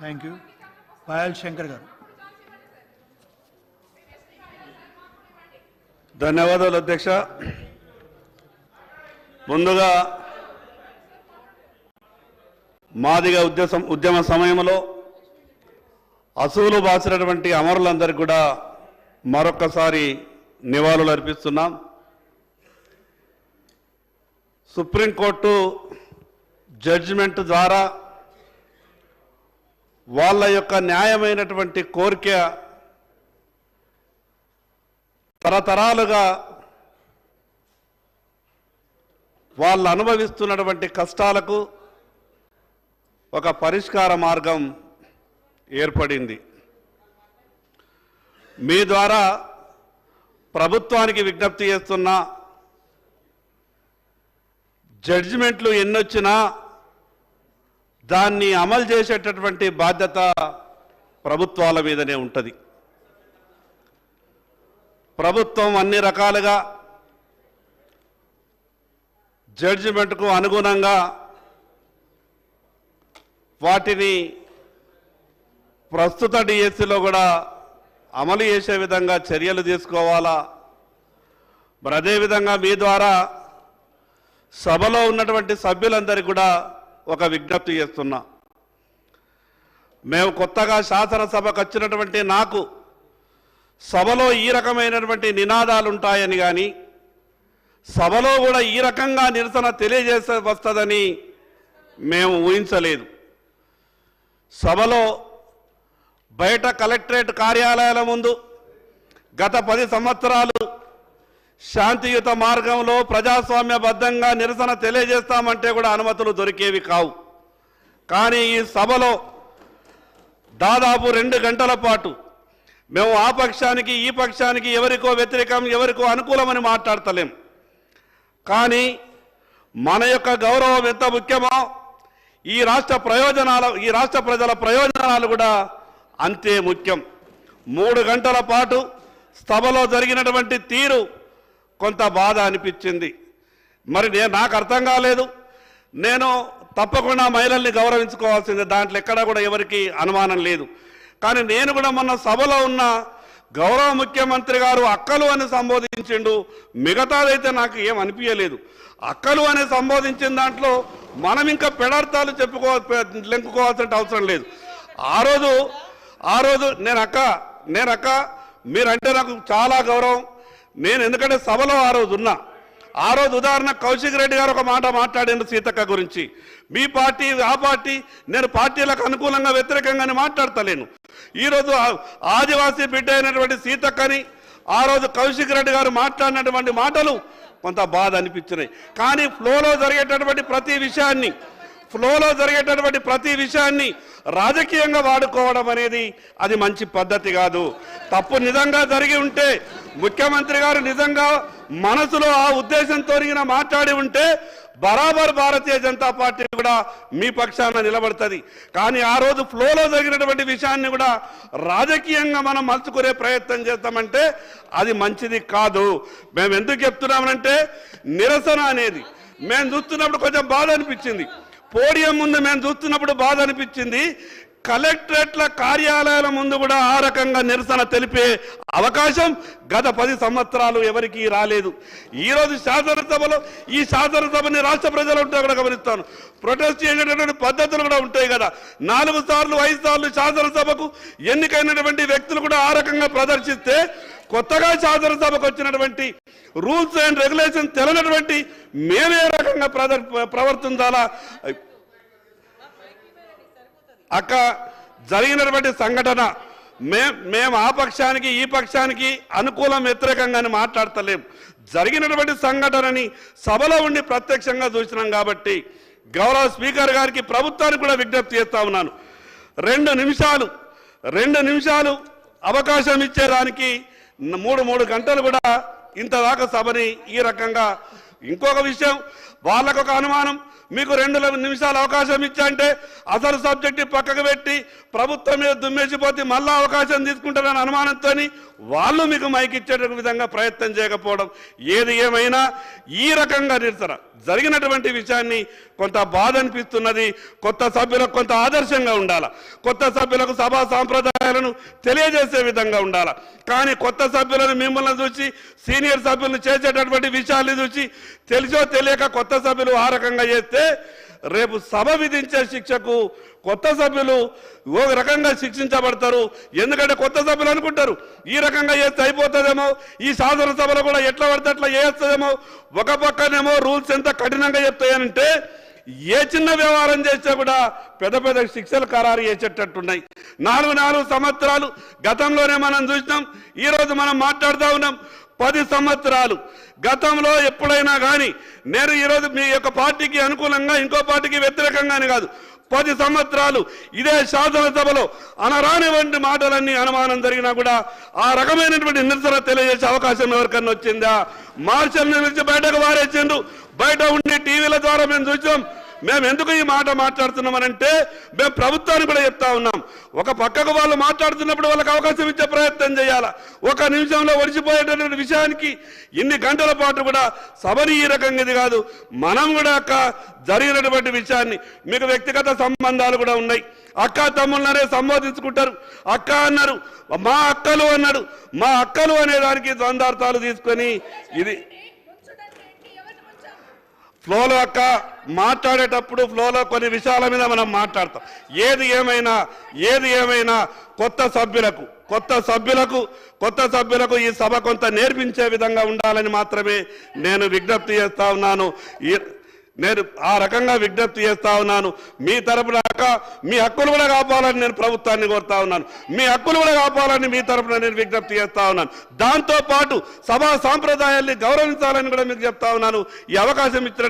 Thank you. Payal Shankar గారు. ధన్యవాదాలు అధ్యక్ష. ముందుగా మాదిగా ఉద్యమ ఉద్యమ సమయంలో అసూలు బాసినటువంటి అమరులందరికీ కూడా మరొక్కసారి నివాళులు అర్పిస్తున్నాం. సుప్రీంకోర్టు జడ్జిమెంట్ ద్వారా వాళ్ళ యొక్క న్యాయమైనటువంటి కోరిక తరతరాలుగా వాళ్ళు అనుభవిస్తున్నటువంటి కష్టాలకు ఒక పరిష్కార మార్గం ఏర్పడింది. మీ ద్వారా ప్రభుత్వానికి విజ్ఞప్తి చేస్తున్నా జడ్జిమెంట్లు ఎన్నొచ్చినా దాన్ని అమలు చేసేటటువంటి బాధ్యత ప్రభుత్వాల మీదనే ఉంటుంది. ప్రభుత్వం అన్ని రకాలుగా జడ్జిమెంట్కు అనుగుణంగా వాటిని ప్రస్తుత డిఎస్సిలో కూడా అమలు చేసే విధంగా చర్యలు తీసుకోవాలా? మరి అదేవిధంగా మీ ద్వారా సభలో ఉన్నటువంటి సభ్యులందరికీ కూడా ఒక విజ్ఞప్తి చేస్తున్నా. మేము కొత్తగా శాసనసభకు వచ్చినటువంటి నాకు సభలో ఈ రకమైనటువంటి నినాదాలు ఉంటాయని కానీ సభలో కూడా ఈ రకంగా నిరసన తెలియజేసే వస్తుందని మేము ఊహించలేదు. సభలో బయట కలెక్టరేట్ కార్యాలయాల ముందు గత పది సంవత్సరాలు శాంతియుత మార్గంలో ప్రజాస్వామ్యబద్ధంగా నిరసన తెలియజేస్తామంటే కూడా అనుమతులు దొరికేవి కావు. కానీ ఈ సభలో దాదాపు రెండు గంటల పాటు మేము ఆ పక్షానికి ఈ పక్షానికి ఎవరికో వ్యతిరేకం ఎవరికో అనుకూలమని మాట్లాడతలేం. కానీ మన యొక్క గౌరవం ఎంత ముఖ్యమో ఈ రాష్ట్ర ప్రయోజనాల ఈ రాష్ట్ర ప్రజల ప్రయోజనాలు కూడా అంతే ముఖ్యం. మూడు గంటల పాటు సభలో జరిగినటువంటి తీరు కొంత బాధ అనిపించింది. మరి నేను నాకు అర్థం కాలేదు. నేను తప్పకుండా మహిళల్ని గౌరవించుకోవాల్సిందే. దాంట్లో ఎక్కడ కూడా ఎవరికి అనుమానం లేదు. కానీ నేను కూడా మొన్న సభలో ఉన్న గౌరవ ముఖ్యమంత్రి గారు అక్కలు అని సంబోధించిండు. మిగతాదైతే నాకు ఏం అనిపించలేదు అక్కలు అని సంబోధించిన దాంట్లో మనం ఇంకా పెడార్థాలు చెప్పుకో లెంకుకోవాల్సిన అవసరం లేదు. ఆ రోజు ఆ రోజు నేను అక్క నేను అక్క మీరంటే నాకు చాలా గౌరవం. నేను ఎందుకంటే సభలో ఆ రోజు ఉన్నా. ఆ రోజు ఉదాహరణ కౌశిక్ రెడ్డి గారు ఒక మాట మాట్లాడిండు సీతక్క గురించి. మీ పార్టీ ఆ పార్టీ నేను పార్టీలకు అనుకూలంగా వ్యతిరేకంగానే మాట్లాడతలేను. ఈరోజు ఆదివాసీ బిడ్డ అయినటువంటి సీతక్కని ఆ రోజు కౌశిక్ రెడ్డి గారు మాట్లాడినటువంటి మాటలు కొంత బాధ అనిపించినాయి. కానీ ఫ్లోలో జరిగేటటువంటి ప్రతి విషయాన్ని ఫ్లోలో జరిగేటటువంటి ప్రతి విషయాన్ని రాజకీయంగా వాడుకోవడం అనేది అది మంచి పద్ధతి కాదు. తప్పు నిజంగా జరిగి ఉంటే ముఖ్యమంత్రి గారు నిజంగా మనసులో ఆ ఉద్దేశంతో మాట్లాడి ఉంటే బరాబర్ భారతీయ జనతా పార్టీ కూడా మీ పక్షాన నిలబడుతుంది. కానీ ఆ రోజు ఫ్లోలో జరిగినటువంటి విషయాన్ని కూడా రాజకీయంగా మనం మలుచుకునే ప్రయత్నం చేస్తామంటే అది మంచిది కాదు. మేము ఎందుకు చెప్తున్నామంటే నిరసన అనేది. మేము చూస్తున్నప్పుడు కొంచెం బాధ అనిపించింది. పోడియం ముందు మేము చూస్తున్నప్పుడు బాధ అనిపించింది. కలెక్టరేట్ల కార్యాలయాల ముందు కూడా ఆ రకంగా నిరసన తెలిపే అవకాశం గత పది సంవత్సరాలు ఎవరికి రాలేదు. ఈరోజు శాసనసభలో ఈ శాసనసభని రాష్ట్ర ప్రజలు ఉంటే కూడా గమనిస్తాను. ప్రొటెస్ట్ చేసేటటువంటి పద్ధతులు కూడా ఉంటాయి కదా. నాలుగు సార్లు ఐదు సార్లు శాసనసభకు ఎన్నికైనటువంటి వ్యక్తులు కూడా ఆ రకంగా ప్రదర్శిస్తే కొత్తగా శాసనసభకు వచ్చినటువంటి రూల్స్ అండ్ రెగ్యులేషన్ తెలియనటువంటి మేమే రకంగా ప్రదర్ ప్రవర్తించాలా? అక్క జరిగినటువంటి సంఘటన మే మేము ఆ పక్షానికి ఈ పక్షానికి అనుకూలం వ్యతిరేకంగానే మాట్లాడతలేం. జరిగినటువంటి సంఘటనని సభలో ఉండి ప్రత్యక్షంగా చూసినాం కాబట్టి గౌరవ స్పీకర్ గారికి ప్రభుత్వానికి కూడా విజ్ఞప్తి చేస్తా ఉన్నాను. రెండు నిమిషాలు రెండు నిమిషాలు అవకాశం ఇచ్చేదానికి మూడు మూడు గంటలు కూడా ఇంతదాకా సభని ఈ రకంగా ఇంకొక విషయం వాళ్ళకు ఒక అనుమానం. మీకు రెండు నిమిషాలు అవకాశం ఇచ్చా అసలు సబ్జెక్ట్ పక్కకు పెట్టి ప్రభుత్వం మీద దుమ్మేసిపోతే మళ్ళీ అవకాశం తీసుకుంటారని అనుమానంతో వాళ్ళు మీకు మైక్ ఇచ్చే విధంగా ప్రయత్నం చేయకపోవడం. ఏది ఏమైనా ఈ రకంగా నిరసన. జరిగినటువంటి విషయాన్ని కొంత బాధ అనిపిస్తున్నది కొత్త సభ్యులకు కొంత ఆదర్శంగా ఉండాలా? కొత్త సభ్యులకు సభా సాంప్రదాయాలను తెలియజేసే విధంగా ఉండాలా? కానీ కొత్త సభ్యులను మిమ్మల్ని చూసి సీనియర్ సభ్యులను చేసేటటువంటి విషయాన్ని చూసి తెలిసో తెలియక కొత్త సభ్యులు ఆ రకంగా చేస్తే రేపు సభ విధించే శిక్షకు కొత్త సభ్యులు ఓ రకంగా శిక్షించబడతారు. ఎందుకంటే కొత్త సభ్యులు అనుకుంటారు ఈ రకంగా చేస్తే అయిపోతుందేమో ఈ శాసనసభలో కూడా ఎట్లా పడితే అట్లా చేస్తుందేమో ఒక పక్కనేమో రూల్స్ ఎంత కఠినంగా చెప్తాయనంటే ఏ చిన్న వ్యవహారం చేస్తే కూడా పెద్ద పెద్ద శిక్షలు ఖరారు చేసేటట్టున్నాయి. నాలుగు నాలుగు సంవత్సరాలు గతంలోనే మనం చూసినాం ఈరోజు మనం మాట్లాడుతూ ఉన్నాం. పది సంవత్సరాలు. గతంలో ఎప్పుడైనా కానీ నేను ఈరోజు మీ యొక్క పార్టీకి అనుకూలంగా ఇంకో పార్టీకి వ్యతిరేకంగానే కాదు. పది సంవత్సరాలు ఇదే శాసనసభలో అనరానివంటి మాటలన్నీ అనుమానం జరిగినా కూడా ఆ రకమైనటువంటి నిరసన తెలియజేసే అవకాశం ఎవరికన్నా వచ్చిందా? మార్షల్ నుంచి బయటకు వారేసిండు బయట ఉండి టీవీల ద్వారా మేము చూసాం మేము ఎందుకు ఈ మాట మాట్లాడుతున్నామనంటే మేము ప్రభుత్వానికి కూడా చెప్తా ఉన్నాం. ఒక పక్కకు వాళ్ళు మాట్లాడుతున్నప్పుడు వాళ్ళకి అవకాశం ఇచ్చే ప్రయత్నం చేయాలి? ఒక నిమిషంలో ఒడిచిపోయేటటువంటి విషయానికి ఇన్ని గంటల పాటు కూడా సభని ఈ రకంగా ఇది కాదు. మనం కూడా అక్క జరిగినటువంటి విషయాన్ని మీకు వ్యక్తిగత సంబంధాలు కూడా ఉన్నాయి. అక్క తమ్ముళ్ళనే సంబోధించుకుంటారు. అక్క అన్నారు మా అక్కలు అన్నాడు. మా అక్కలు అనే దానికి ద్వందార్థాలు తీసుకొని ఇది ఫ్లోలో అక్క మాట్లాడేటప్పుడు ఫ్లోలో కొన్ని విషయాల మీద మనం మాట్లాడతాం. ఏది ఏమైనా ఏది ఏమైనా కొత్త సభ్యులకు కొత్త సభ్యులకు కొత్త సభ్యులకు ఈ సభ కొంత నేర్పించే విధంగా ఉండాలని మాత్రమే నేను విజ్ఞప్తి చేస్తా ఉన్నాను. నేను ఆ రకంగా విజ్ఞప్తి చేస్తా ఉన్నాను. మీ తరపున మీ హక్కులు కూడా కాపాలని నేను ప్రభుత్వాన్ని కోరుతా ఉన్నాను. మీ హక్కులు కూడా కాపాలని మీ తరపున నేను విజ్ఞప్తి చేస్తా ఉన్నాను. దాంతో పాటు సభా సాంప్రదాయాల్ని గౌరవించాలని కూడా మీకు చెప్తా ఉన్నాను. ఈ అవకాశం ఇచ్చిన